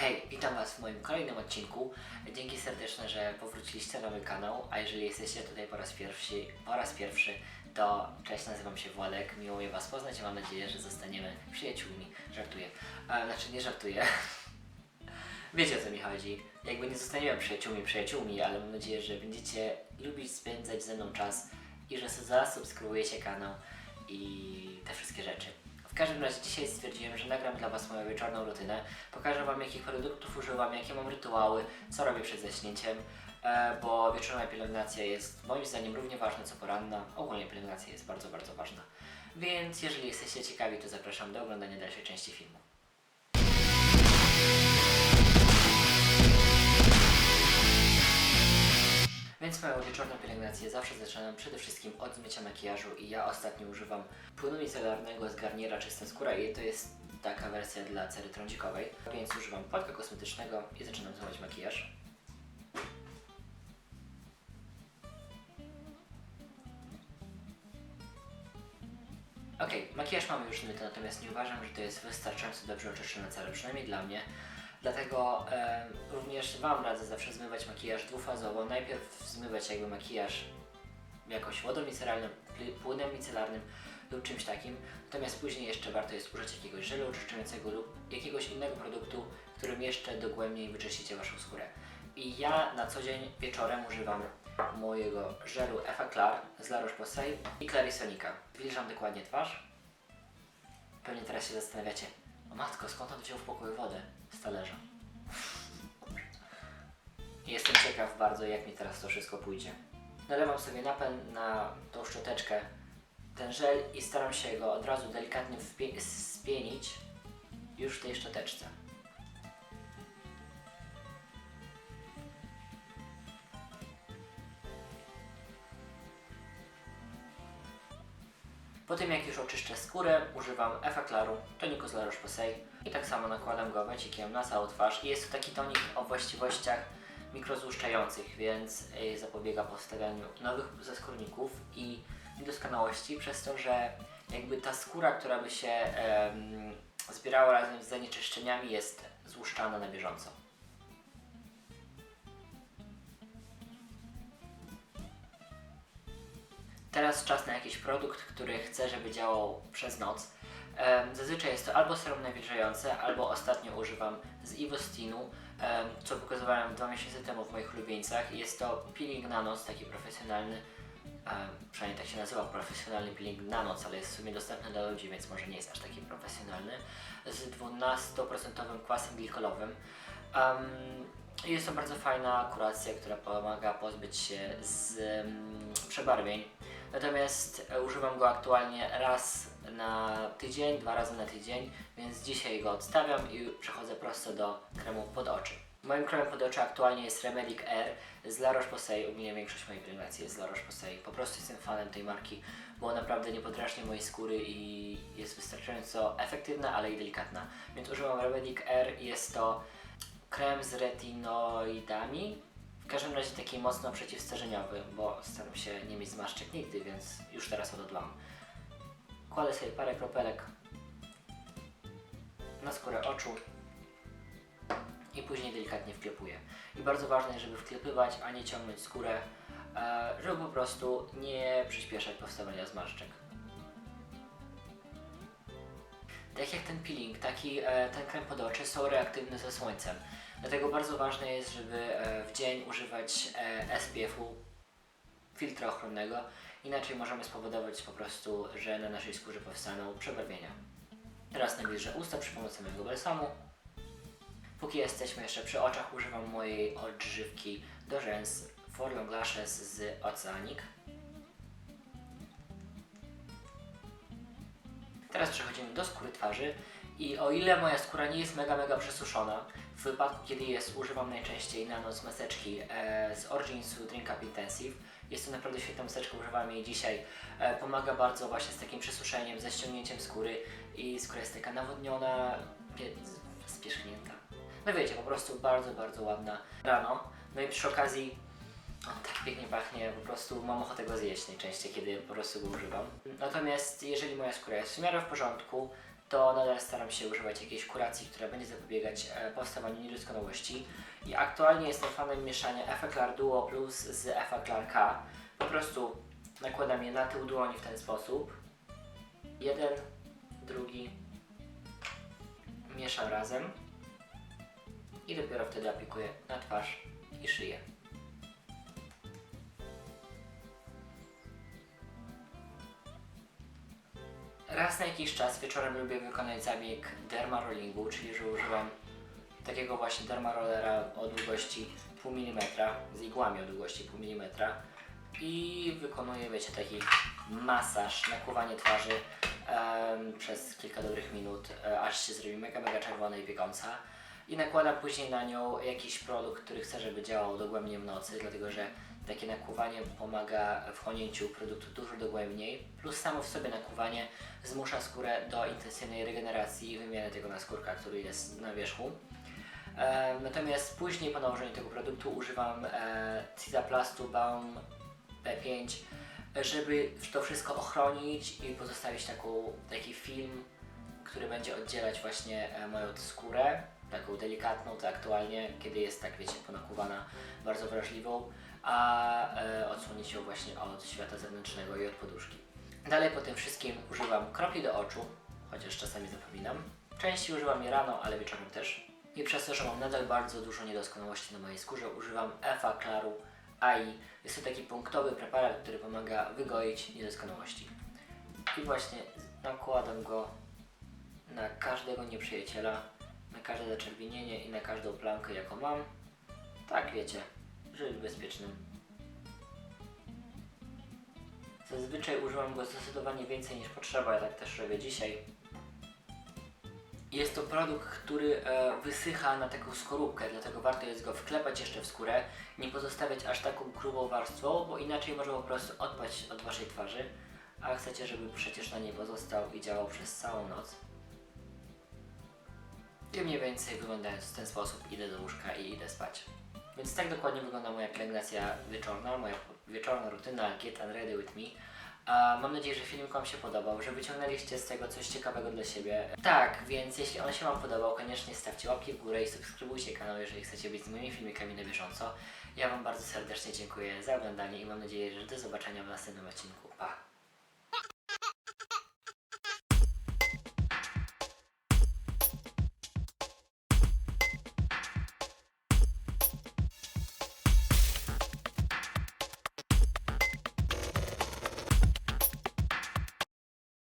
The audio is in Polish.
Hej, witam Was w moim kolejnym odcinku. Dzięki serdeczne, że powróciliście na mój kanał, a jeżeli jesteście tutaj po raz pierwszy, po raz pierwszy to cześć, nazywam się Władek, miło mi Was poznać i mam nadzieję, że zostaniemy przyjaciółmi. Żartuję. A, znaczy nie żartuję. Wiecie o co mi chodzi. Jakby nie zostaniemy przyjaciółmi, przyjaciółmi, ale mam nadzieję, że będziecie lubić spędzać ze mną czas i że zasubskrybujecie kanał i te wszystkie rzeczy. W każdym razie dzisiaj stwierdziłem, że nagram dla Was moją wieczorną rutynę. Pokażę Wam jakich produktów używam, jakie mam rytuały, co robię przed zaśnięciem, e, bo wieczorna pielęgnacja jest moim zdaniem równie ważna co poranna. Ogólnie pielęgnacja jest bardzo, bardzo ważna. Więc jeżeli jesteście ciekawi, to zapraszam do oglądania dalszej części filmu. Więc moją wieczorną pielęgnację zawsze zaczynam przede wszystkim od zmycia makijażu i ja ostatnio używam płynu micelarnego z Garniera Czysta Skóra i to jest taka wersja dla cery trądzikowej, więc używam płatka kosmetycznego i zaczynam zmywać makijaż. Okej, makijaż mamy już zmyty, natomiast nie uważam, że to jest wystarczająco dobrze oczyszczona cera, przynajmniej dla mnie. Dlatego em, również Wam radzę zawsze zmywać makijaż dwufazowo. Najpierw zmywać jakby makijaż jakąś wodą micelarną, płynem micelarnym lub czymś takim. Natomiast później jeszcze warto jest użyć jakiegoś żelu oczyszczającego lub jakiegoś innego produktu, którym jeszcze dogłębniej wyczyścicie Waszą skórę. I ja na co dzień wieczorem używam mojego żelu Effaclar z La Roche-Posay i Clarisonika. Wilżam dokładnie twarz. Pewnie teraz się zastanawiacie, o matko, skąd on wziął w pokoju wodę z talerza? Jestem ciekaw bardzo, jak mi teraz to wszystko pójdzie. Nalewam sobie napęd na tą szczoteczkę ten żel i staram się go od razu delikatnie spienić już w tej szczoteczce. Po tym jak już oczyszczę skórę, używam Effaclaru, toniku z La Roche-Posay i tak samo nakładam go wacikiem na całą twarz. I jest to taki tonik o właściwościach mikrozłuszczających, więc y, zapobiega powstawianiu nowych zaskórników i niedoskonałości, przez to, że jakby ta skóra, która by się zbierała razem z zanieczyszczeniami jest złuszczana na bieżąco. Teraz czas na jakiś produkt, który chcę, żeby działał przez noc. Zazwyczaj jest to albo serum nawilżające, albo ostatnio używam z Ivostinu, co pokazywałem dwa miesiące temu w moich ulubieńcach. Jest to peeling Nanoc, taki profesjonalny, przynajmniej tak się nazywa, profesjonalny peeling Nanoc, ale jest w sumie dostępny dla ludzi, więc może nie jest aż taki profesjonalny, z 12% kwasem glikolowym. Jest to bardzo fajna kuracja, która pomaga pozbyć się z przebarwień. Natomiast e, używam go aktualnie raz na tydzień, dwa razy na tydzień, więc dzisiaj go odstawiam i przechodzę prosto do kremu pod oczy. Moim kremem pod oczy aktualnie jest Remedic Air z La Roche-Posay. Ogólnie większość mojej pielęgnacji jest z La Roche-Posay. Po prostu jestem fanem tej marki, bo naprawdę nie podrażnia mojej skóry i jest wystarczająco efektywna, ale i delikatna. Więc używam Remedic Air. Jest to krem z retinoidami. Każdym razie taki mocno przeciwstarzeniowy, bo staram się nie mieć zmarszczek nigdy, więc już teraz ododlam. Kładę sobie parę kropelek na skórę oczu i później delikatnie wklepuję. I bardzo ważne jest, żeby wklepywać, a nie ciągnąć skórę, e, żeby po prostu nie przyspieszać powstawania zmarszczek. Tak jak ten peeling, taki e, ten krem pod oczy są reaktywne ze słońcem. Dlatego bardzo ważne jest, żeby e, w dzień używać e, SPF-u, filtra ochronnego, inaczej możemy spowodować po prostu, że na naszej skórze powstaną przebarwienia. Teraz nawilżę usta przy pomocy mojego balsamu. Póki jesteśmy jeszcze przy oczach, używam mojej odżywki do rzęs For Long Lashes z Oceanic. Przechodzimy do skóry twarzy i o ile moja skóra nie jest mega, mega przesuszona, w wypadku kiedy jest, używam najczęściej na noc maseczki e, z Originsu Drink Up Intensive. Jest to naprawdę świetna maseczka, używam jej dzisiaj. E, pomaga bardzo właśnie z takim przesuszeniem, ze ściągnięciem skóry i skóra jest taka nawodniona, spierzchnięta. No wiecie, po prostu bardzo, bardzo ładna rano. No i przy okazji on tak pięknie pachnie, po prostu mam ochotę go zjeść najczęściej, kiedy po prostu go używam. Natomiast jeżeli moja skóra jest w miarę w porządku, to nadal staram się używać jakiejś kuracji, która będzie zapobiegać e, powstawaniu niedoskonałości. I aktualnie jestem fanem mieszania Effaclar Duo Plus z Effaclar K. Po prostu nakładam je na tył dłoni w ten sposób. Jeden, drugi. Mieszam razem. I dopiero wtedy aplikuję na twarz i szyję. Raz na jakiś czas wieczorem lubię wykonać zabieg dermarollingu, czyli że używam takiego właśnie dermarollera o długości pół milimetra, z igłami o długości pół milimetra i wykonuję, wiecie, taki masaż, nakłuwanie twarzy przez kilka dobrych minut, e, aż się zrobi mega, mega czerwona i piekąca. I nakładam później na nią jakiś produkt, który chcę, żeby działał dogłębnie w nocy, dlatego że takie nakłuwanie pomaga w produktu dużo dogłębniej, plus samo w sobie nakłuwanie zmusza skórę do intensywnej regeneracji i wymiany tego naskórka, który jest na wierzchu. E, natomiast później po nałożeniu tego produktu używam e, Cizaplastu Balm P5, żeby to wszystko ochronić i pozostawić taką, taki film, który będzie oddzielać właśnie e, moją skórę, taką delikatną, to aktualnie, kiedy jest tak, wiecie, ponakuwana, bardzo wrażliwą, a e, odsłonić ją właśnie od świata zewnętrznego i od poduszki. Dalej po tym wszystkim używam kropli do oczu, chociaż czasami zapominam. Częściej używam je rano, ale wieczorem też. I przez to, że mam nadal bardzo dużo niedoskonałości na mojej skórze, używam Efa Claru AI. Jest to taki punktowy preparat, który pomaga wygoić niedoskonałości. I właśnie nakładam go na każdego nieprzyjaciela, na każde zaczerwienienie i na każdą plamkę, jaką mam. Tak wiecie, być bezpiecznym. Zazwyczaj używam go zdecydowanie więcej niż potrzeba, ja tak też robię dzisiaj. Jest to produkt, który e, wysycha na taką skorupkę, dlatego warto jest go wklepać jeszcze w skórę, nie pozostawiać aż taką grubą warstwą, bo inaczej może po prostu odpaść od Waszej twarzy, a chcecie, żeby przecież na niej pozostał i działał przez całą noc. I mniej więcej wyglądając w ten sposób idę do łóżka i idę spać. Więc tak dokładnie wygląda moja pielęgnacja wieczorna, moja wieczorna rutyna Get Unready With Me. A mam nadzieję, że filmik Wam się podobał, że wyciągnęliście z tego coś ciekawego dla siebie. Tak, więc jeśli on się Wam podobał, koniecznie stawcie łapki w górę i subskrybujcie kanał, jeżeli chcecie być z moimi filmikami na bieżąco. Ja Wam bardzo serdecznie dziękuję za oglądanie i mam nadzieję, że do zobaczenia w następnym odcinku. Pa!